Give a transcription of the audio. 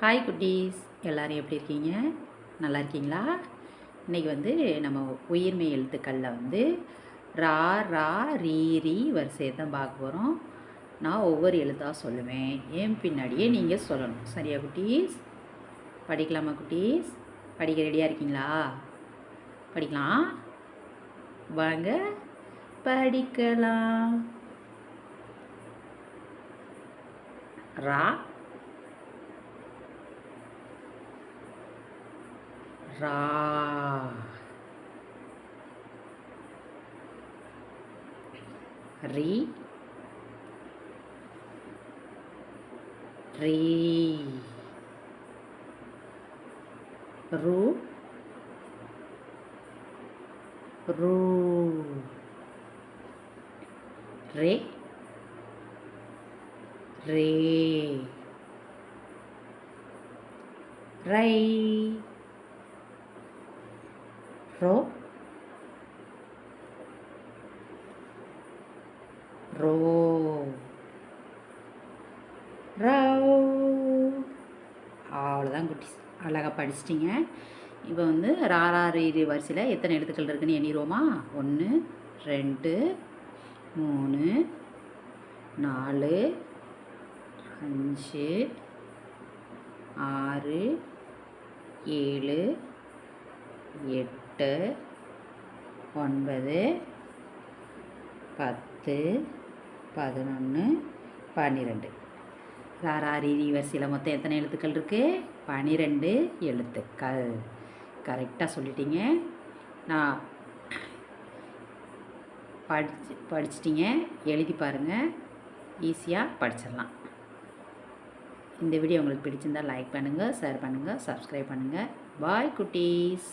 Hi குட்டீஸ். எல்லோரும் எப்படி இருக்கீங்க? நல்லா இருக்கீங்களா? இன்றைக்கி வந்து நம்ம உயிர்மெய் எழுத்துக்களில் வந்து ரா ரா ரீ ரீ வரிசையை தான் பார்க்க போகிறோம் நான் ஒவ்வொரு எழுத்தாக சொல்லுவேன். ஏன் பின்னாடியே நீங்கள் சொல்லணும். சரியா குட்டீஸ்? படிக்கலாமா குட்டீஸ்? படிக்க ரெடியாக இருக்கீங்களா? படிக்கலாம். வாங்க படிக்கலாம். ரா Ra. Re. Re. Ru. Ru. Re. Re. Ray. ரோ ரோ ரோ அவ்வளோதான் குட்டிஸ். அழகாக படிச்சிட்டிங்க. இப்போ வந்து ராரா ரீ வரிசையில் எத்தனை எழுத்துக்கள் இருக்குன்னு எண்ணிடுவோமா? ஒன்று ரெண்டு மூணு நாலு அஞ்சு ஆறு ஏழு எட்டு. ஒன்பது பத்து பதினொன்று பன்னிரெண்டு. ராராரி வரிசையில் மொத்தம் எத்தனை எழுத்துக்கள் இருக்குது பன்னிரெண்டு எழுத்துக்கள். கரெக்டாக சொல்லிட்டீங்க. நான் படிச்சு படிச்சிட்டிங்க. எழுதி பாருங்கள் ஈஸியாக படிச்சிடலாம். இந்த வீடியோ உங்களுக்கு பிடிச்சிருந்தால் லைக் பண்ணுங்கள் ஷேர் பண்ணுங்கள் சப்ஸ்கிரைப் பண்ணுங்கள் பாய் குட்டீஸ்.